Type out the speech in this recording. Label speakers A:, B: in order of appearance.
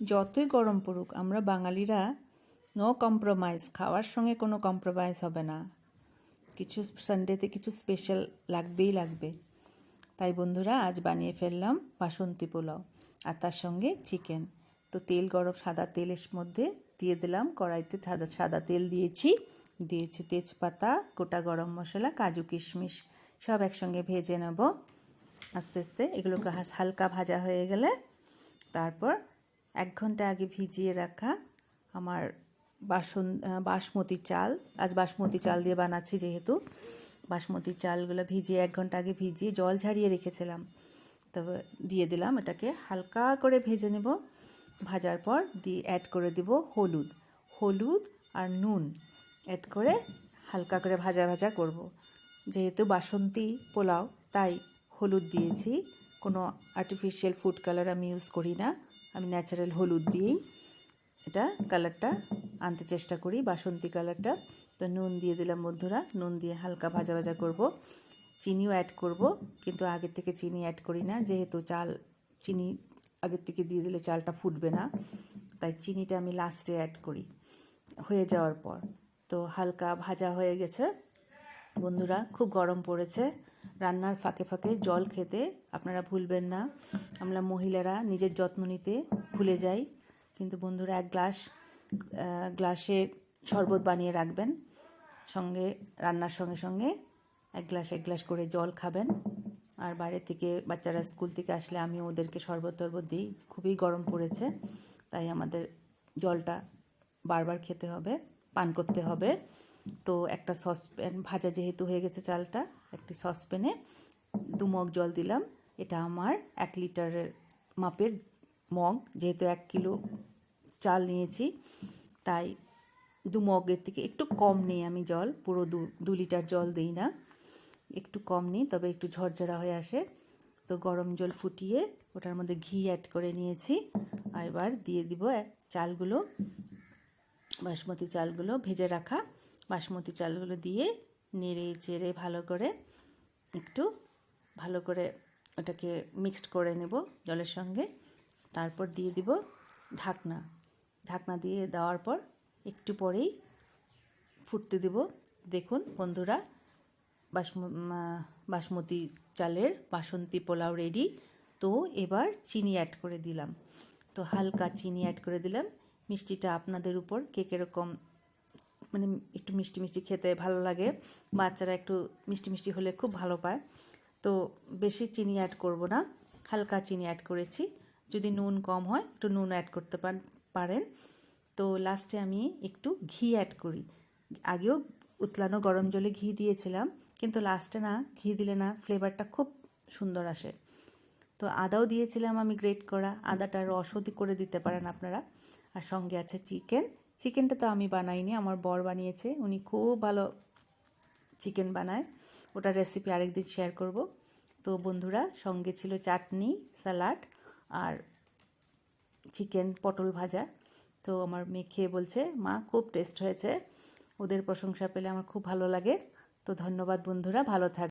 A: যতই গরম পড়ুক, আমরা বাঙালিরা নো কম্প্রোমাইজ খাওয়ার সঙ্গে কোনো কম্প্রোমাইজ হবে না। কিছু সানডেতে কিছু স্পেশাল লাগবেই লাগবে। তাই বন্ধুরা, আজ বানিয়ে ফেললাম বাসন্তী পোলাও আর তার সঙ্গে চিকেন তো তেল গরম সাদা তেলের মধ্যে দিয়ে দিলাম, কড়াইতে সাদা সাদা তেল দিয়েছি। দিয়েছি তেজপাতা, গোটা গরম মশলা, কাজু কিশমিশ, সব একসঙ্গে ভেজে নেব। আস্তে আস্তে এগুলোকে হালকা ভাজা হয়ে গেলে তারপর এক ঘণ্টা আগে ভিজিয়ে রাখা আমার বাসন বাসমতি চাল। আজ বাসমতি চাল দিয়ে বানাচ্ছি যেহেতু। বাসমতি চালগুলো ভিজিয়ে এক ঘণ্টা আগে ভিজিয়ে জল ঝারিয়ে রেখেছিলাম। তবে দিয়ে দিলাম এটাকে। হালকা করে ভেজে নেব। ভাজার পর দিয়ে অ্যাড করে দিব হলুদ। হলুদ আর নুন অ্যাড করে হালকা করে ভাজা ভাজা করব। যেহেতু বাসন্তী পোলাও, তাই হলুদ দিয়েছি। কোনো আর্টিফিশিয়াল ফুড কালার আমি ইউজ করি না। আমি ন্যাচারাল হলুদ দিয়েই এটা কালারটা আনতে চেষ্টা করি, বাসন্তী কালারটা তো নুন দিয়ে দিলাম বন্ধুরা, নুন দিয়ে হালকা ভাজা ভাজা করব। চিনিও অ্যাড করব, কিন্তু আগের থেকে চিনি অ্যাড করি না, যেহেতু চাল, চিনি আগের থেকে দিয়ে দিলে চালটা ফুটবে না, তাই চিনিটা আমি লাস্টে অ্যাড করি, হয়ে যাওয়ার পর। তো হালকা ভাজা হয়ে গেছে। বন্ধুরা, খুব গরম পড়েছে। রান্নার ফাঁকে ফাঁকে জল খেতে আপনারা ভুলবেন না। আমরা মহিলারা নিজের যত্ন নিতে ভুলে যাই। কিন্তু বন্ধুরা, এক গ্লাস গ্লাসে শরবত বানিয়ে রাখবেন। সঙ্গে, রান্নার সঙ্গে সঙ্গে এক গ্লাস এক গ্লাস করে জল খাবেন। আর বাইরে থেকে বাচ্চারা স্কুল থেকে আসলে আমি ওদেরকে শরবত টরবত দিই। খুবই গরম পড়েছে, তাই আমাদের জলটা বারবার খেতে হবে, পান করতে হবে। তো একটা সসপ্যান ভাজা যেহেতু হয়ে গেছে চালটা, একটি সসপ্যানে দু মগ জল দিলাম। এটা আমার এক লিটারের মাপের মগ, যেহেতু এক কিলো চাল নিয়েছি, তাই দু মগের থেকে একটু কম নিই আমি জল, পুরো দু দু লিটার জল দিই না। একটু কম নিই, তবে একটু ঝরঝরা হয়ে আসে। তো গরম জল ফুটিয়ে ওটার মধ্যে ঘি অ্যাড করে নিয়েছি। আর এবার দিয়ে দিব চালগুলো, বাসমতি চালগুলো ভেজে রাখা বাসমতি চালগুলো দিয়ে নেড়ে চেড়ে ভালো করে একটু ভালো করে ওটাকে মিক্সড করে নেব জলের সঙ্গে। তারপর দিয়ে দিব ঢাকনা। ঢাকনা দিয়ে দেওয়ার পর একটু পরেই ফুটতে দেব। দেখুন বন্ধুরা, বাসমু বাসমতি চালের বাসন্তী পোলাও রেডি তো এবার চিনি অ্যাড করে দিলাম। তো হালকা চিনি অ্যাড করে দিলাম। মিষ্টিটা আপনাদের উপর কে কীরকম মানে একটু মিষ্টি মিষ্টি খেতে ভালো লাগে। বাচ্চারা একটু মিষ্টি মিষ্টি হলে খুব ভালো পায়। তো বেশি চিনি অ্যাড করব না। হালকা চিনি অ্যাড করেছি। যদি নুন কম হয়, একটু নুন অ্যাড করতে পার- পারেন। তো লাস্টে আমি একটু ঘি অ্যাড করি। আগেও উতলানো গরম জলে ঘি দিয়েছিলাম, কিন্তু লাস্টে না, ঘি দিলে না ফ্লেভারটা খুব সুন্দর আসে। তো আদাও দিয়েছিলাম আমি গ্রেট করা। আদাটা রসও করে দিতে পারেন আপনারা। আর সঙ্গে আছে চিকেন চিকেনটা তো আমি বানাইনি, আমার বর বানিয়েছে। উনি খুব ভালো চিকেন বানায়। ওটার রেসিপি আরেকদিন শেয়ার করব। তো বন্ধুরা, সঙ্গে ছিল চাটনি স্যালাড আর চিকেন পটল ভাজা। তো আমার মেয়ে খেয়ে বলছে, মা, খুব টেস্ট হয়েছে। ওদের প্রশংসা পেলে আমার খুব ভালো লাগে। তো ধন্যবাদ বন্ধুরা, ভালো থাক